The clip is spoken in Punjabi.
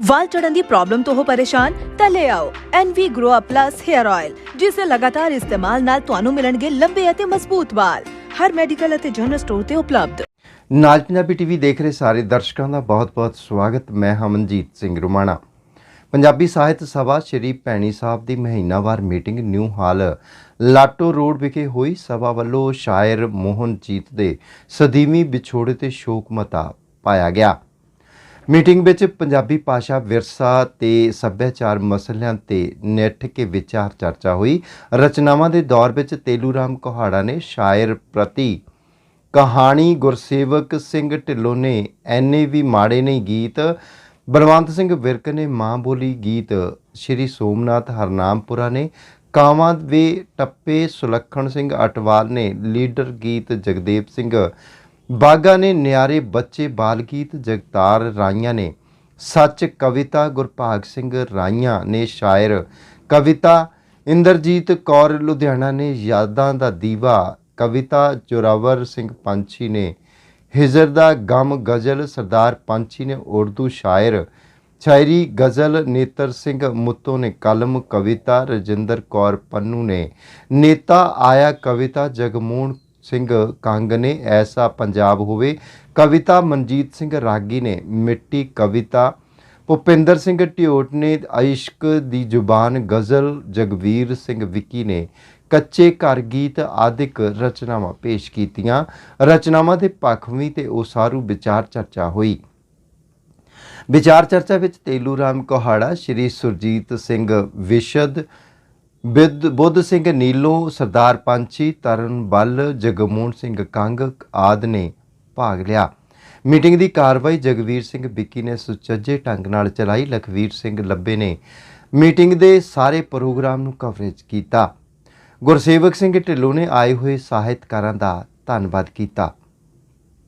ਵਾਲ ਝੜਨ ਦੀ ਪ੍ਰੋਬਲਮ ਤੋਂ ਹੋ ਪਰੇਸ਼ਾਨ, ਤਾਂ ਲੈ ਆਓ NV Grow Up Plus Hair Oil, ਜਿਸ ਦੇ ਲਗਾਤਾਰ ਇਸਤੇਮਾਲ ਨਾਲ ਤੁਹਾਨੂੰ ਮਿਲਣਗੇ ਲੰਬੇ ਅਤੇ ਮਜ਼ਬੂਤ ਵਾਲ। ਹਰ ਮੈਡੀਕਲ ਅਤੇ ਜਨਰਲ ਸਟੋਰ ਤੇ ਉਪਲਬਧ। ਨਾਜ ਪੰਜਾਬੀ ਟੀਵੀ ਦੇਖ ਰਹੇ ਸਾਰੇ ਦਰਸ਼ਕਾਂ ਦਾ ਬਹੁਤ-ਬਹੁਤ ਸਵਾਗਤ। ਮੈਂ ਹਮਨਜੀਤ ਸਿੰਘ ਰੁਮਾਣਾ। ਪੰਜਾਬੀ ਸਾਹਿਤ ਸਭਾ ਸ਼੍ਰੀ ਭੈਣੀ ਸਾਹਿਬ ਦੀ ਮਹੀਨਾਵਾਰ ਮੀਟਿੰਗ ਨਿਊ ਹਾਲ। ਲਾਟੋ ਰੋਡ ਵਿਖੇ ਹੋਈ ਸਭਾ ਵੱਲੋਂ ਸ਼ਾਇਰ ਮੋਹਨਜੀਤ ਦੇ ਸਦੀਵੀ ਵਿਛੋੜੇ ਤੇ ਸ਼ੋਕ ਮਤਾ ਪਾਇਆ ਗਿਆ। ਮੀਟਿੰਗ ਵਿੱਚ ਪੰਜਾਬੀ ਭਾਸ਼ਾ ਵਿਰਸਾ ਤੇ ਸੱਭਿਆਚਾਰ ਮਸਲਿਆਂ ਤੇ ਨਿੱਠ ਕੇ ਵਿਚਾਰ ਚਰਚਾ ਹੋਈ। ਰਚਨਾਵਾਂ ਦੇ ਦੌਰ ਵਿੱਚ ਤੇਲੂ ਰਾਮ ਕੋਹਾੜਾ ਨੇ ਸ਼ਾਇਰ ਪ੍ਰਤੀ ਕਹਾਣੀ ਗੁਰਸੇਵਕ ਸਿੰਘ ਢਿੱਲੋਂ ਨੇ ਐਨੇ ਵੀ ਮਾੜੇ ਨਹੀਂ ਗੀਤ, ਬਲਵੰਤ ਸਿੰਘ ਵਿਰਕ ਨੇ ਮਾਂ ਬੋਲੀ ਗੀਤ, ਸ਼੍ਰੀ ਸੋਮਨਾਥ ਹਰਨਾਮਪੁਰਾ ਨੇ ਕਾਵਾਂ ਦੇ ਟੱਪੇ ਸੁਲੱਖਣ ਸਿੰਘ ਅਟਵਾਲ ਨੇ ਲੀਡਰ ਗੀਤ ਜਗਦੇਵ ਸਿੰਘ ਬਾਗਾ ਨੇ ਨਿਆਰੇ ਬੱਚੇ ਬਾਲ ਗੀਤ ਜਗਤਾਰ ਰਾਈਆਂ ਨੇ, ਸੱਚ ਕਵਿਤਾ ਗੁਰਭਾਗ ਸਿੰਘ ਰਾਈਆਂ ਨੇ ਸ਼ਾਇਰ। ਕਵਿਤਾ, ਇੰਦਰਜੀਤ ਕੌਰ ਲੁਧਿਆਣਾ ਨੇ ਯਾਦਾਂ ਦਾ ਦੀਵਾ। ਕਵਿਤਾ, ਜੋਰਾਵਰ ਸਿੰਘ ਪੰਛੀ ਨੇ, ਹਿਜਰ ਦਾ ਗਮ ਗਜ਼ਲ ਸਰਦਾਰ ਪੰਛੀ ਨੇ ਉਰਦੂ ਸ਼ਾਇਰ। ਸ਼ਾਇਰੀ ਗਜ਼ਲ ਨੇਤਰ ਸਿੰਘ ਮੁੱਤੋ ਨੇ ਕਲਮ। ਕਵਿਤਾ, ਰਜਿੰਦਰ ਕੌਰ ਪੰਨੂ ਨੇ, ਨੇਤਾ ਆਇਆ ਕਵਿਤਾ ਜਗਮੋਹਨ ਸਿੰਘ ਕੰਗ ਨੇ ਐਸਾ ਪੰਜਾਬ ਹੋਵੇ। ਕਵਿਤਾ ਮਨਜੀਤ ਸਿੰਘ ਰਾਗੀ ਨੇ ਮਿੱਟੀ ਕਵਿਤਾ। ਭੁਪਿੰਦਰ ਸਿੰਘ ਢਿਓਟ ਨੇ ਇਸ਼ਕ ਦੀ ਜ਼ੁਬਾਨ ਗਜ਼ਲ। ਜਗਵੀਰ ਸਿੰਘ ਵਿੱਕੀ ਨੇ ਕੱਚੇ ਘਰ ਗੀਤ ਆਦਿਕ ਰਚਨਾਵਾਂ ਪੇਸ਼ ਕੀਤੀਆਂ। ਰਚਨਾਵਾਂ ਦੇ ਪੱਖਵੀਂ ਤੇ ਉਸਾਰੂ ਵਿਚਾਰ ਚਰਚਾ ਹੋਈ। ਵਿਚਾਰ ਚਰਚਾ ਵਿੱਚ ਤੇਲੂ ਰਾਮ ਕੋਹਾੜਾ, ਸ਼੍ਰੀ ਸੁਰਜੀਤ ਸਿੰਘ ਵਿਸ਼ਦ ਬਿੱਦ ਬੁੱਧ ਸਿੰਘ ਨੀਲੋ, ਸਰਦਾਰ ਪੰਛੀ, ਤਰਨ ਬੱਲ, ਜਗਮੋਹਨ ਸਿੰਘ ਕੰਗ ਆਦ ਨੇ ਭਾਗ ਲਿਆ। ਮੀਟਿੰਗ ਦੀ ਕਾਰਵਾਈ ਜਗਵੀਰ ਸਿੰਘ ਵਿੱਕੀ ਨੇ ਸੁਚੱਜੇ ਢੰਗ ਨਾਲ ਚਲਾਈ। ਲਖਵੀਰ ਸਿੰਘ ਲੱਭੇ ਨੇ ਮੀਟਿੰਗ ਦੇ ਸਾਰੇ ਪ੍ਰੋਗਰਾਮ ਨੂੰ ਕਵਰੇਜ ਕੀਤਾ। ਗੁਰਸੇਵਕ ਸਿੰਘ ਢਿੱਲੋਂ ਨੇ ਆਏ ਹੋਏ ਸਾਹਿਤਕਾਰਾਂ ਦਾ ਧੰਨਵਾਦ ਕੀਤਾ।